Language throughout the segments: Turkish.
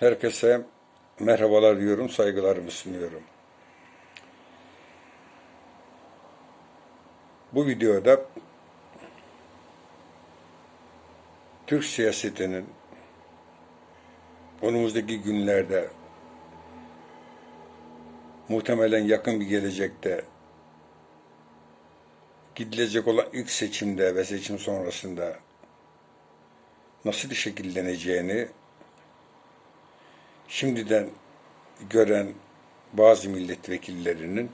Herkese merhabalar diyorum, saygılarımı sunuyorum. Bu videoda Türk siyasetinin önümüzdeki günlerde muhtemelen yakın bir gelecekte gidilecek olan ilk seçimde ve seçim sonrasında nasıl şekilleneceğini şimdiden gören bazı milletvekillerinin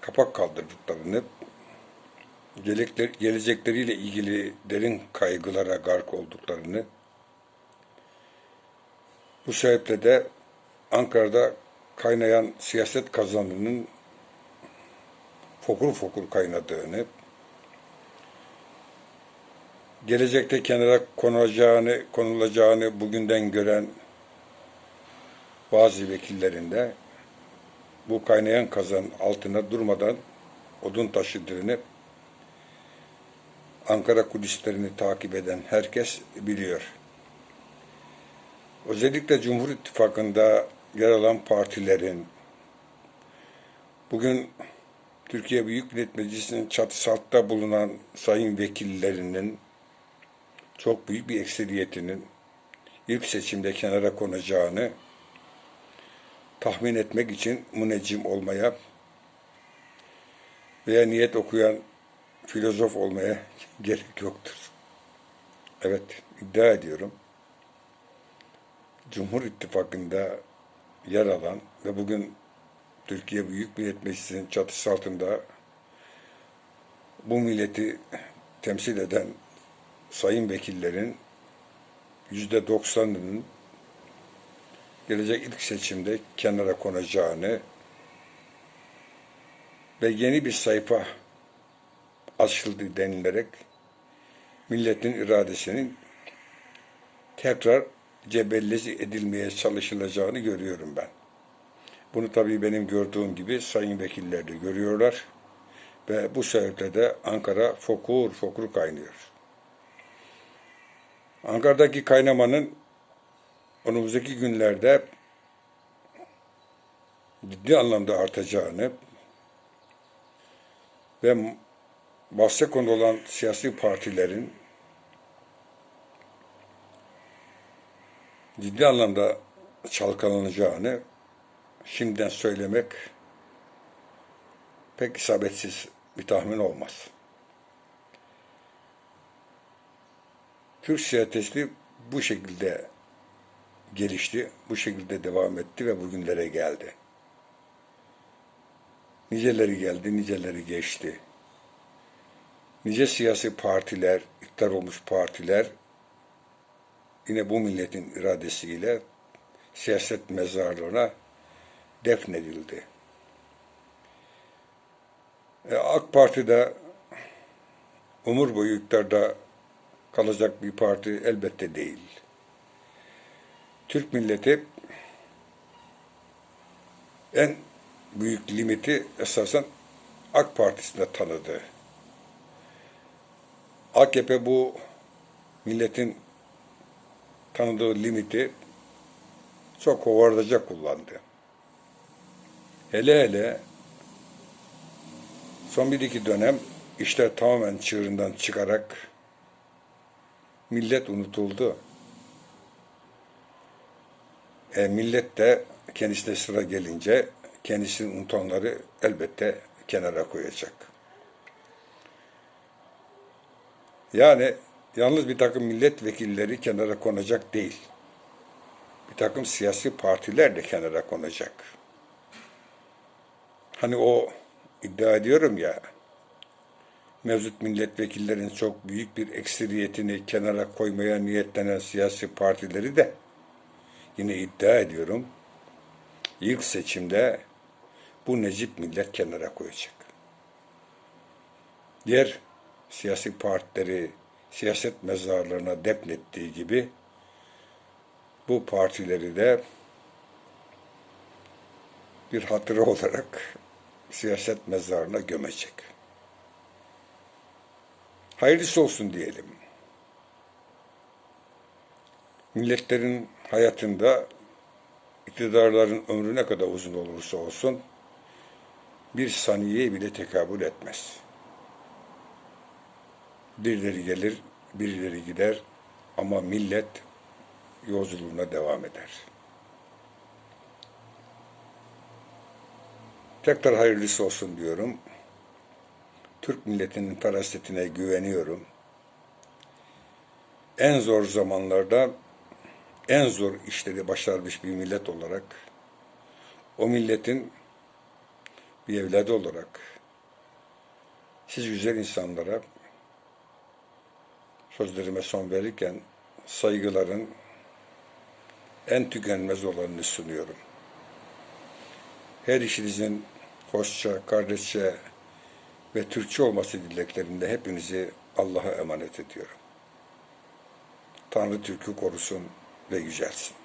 kapak kaldırdıklarını, gelecekler, gelecekleriyle ilgili derin kaygılara gark olduklarını, bu sebeple de Ankara'da kaynayan siyaset kazanının fokur fokur kaynadığını, gelecekte kenara konulacağını, konulacağını bugünden gören bazı vekillerinde bu kaynayan kazan altına durmadan odun taşıdığını Ankara kulislerini takip eden herkes biliyor. Özellikle Cumhur İttifakı'nda yer alan partilerin bugün Türkiye Büyük Millet Meclisi'nin çatısı altta bulunan sayın vekillerinin çok büyük bir ekseriyetinin ilk seçimde kenara konacağını tahmin etmek için müneccim olmaya veya niyet okuyan filozof olmaya gerek yoktur. Evet, iddia ediyorum. Cumhur İttifakı'nda yer alan ve bugün Türkiye Büyük Millet Meclisi'nin çatısı altında bu milleti temsil eden sayın vekillerin yüzde doksanının gelecek ilk seçimde kenara konacağını ve yeni bir sayfa açıldı denilerek milletin iradesinin tekrar cebellezi edilmeye çalışılacağını görüyorum ben. Bunu tabii benim gördüğüm gibi sayın vekiller de görüyorlar ve bu sebeple de Ankara fokur fokur kaynıyor. Ankara'daki kaynamanın önümüzdeki günlerde ciddi anlamda artacağını ve bahse konu olan siyasi partilerin ciddi anlamda çalkalanacağını şimdiden söylemek pek isabetsiz bir tahmin olmaz. Türk siyaseti bu şekilde gelişti, bu şekilde devam etti ve bugünlere geldi. Niceleri geldi, niceleri geçti. Nice siyasi partiler, iktidar olmuş partiler yine bu milletin iradesiyle siyaset mezarlığına defnedildi. E, AK Parti'de umur boyu iktidarda kalacak bir parti elbette değil. Türk milleti en büyük limiti esasen AK Partisi'nde tanıdı. AKP bu milletin tanıdığı limiti çok hovardaca kullandı. Hele hele son bir iki dönem işler tamamen çığırından çıkarak millet unutuldu. E, millet de kendisine sıra gelince kendisinin unutanları elbette kenara koyacak. Yani yalnız bir takım milletvekilleri kenara konacak değil. Bir takım siyasi partiler de kenara konacak. Hani o iddia ediyorum ya, mevcut milletvekillerin çok büyük bir ekseriyetini kenara koymaya niyetlenen siyasi partileri de yine iddia ediyorum ilk seçimde bu Necip millet kenara koyacak. Diğer siyasi partileri siyaset mezarlarına defnettiği gibi bu partileri de bir hatıra olarak siyaset mezarına gömecek. Hayırlısı olsun diyelim. milletlerin hayatında iktidarların ömrü ne kadar uzun olursa olsun bir saniyeye bile tekabül etmez. Birileri gelir, birileri gider ama millet yolculuğuna devam eder. Tekrar hayırlısı olsun diyorum. Türk milletinin ferasetine güveniyorum. En zor zamanlarda en zor işleri başarmış bir millet olarak o milletin bir evladı olarak siz güzel insanlara sözlerime son verirken saygıların en tükenmez olanını sunuyorum. Her işinizin hoşça, kardeşçe ve Türkçe olması dileklerinde hepinizi Allah'a emanet ediyorum. Tanrı Türk'ü korusun ve yücelsin.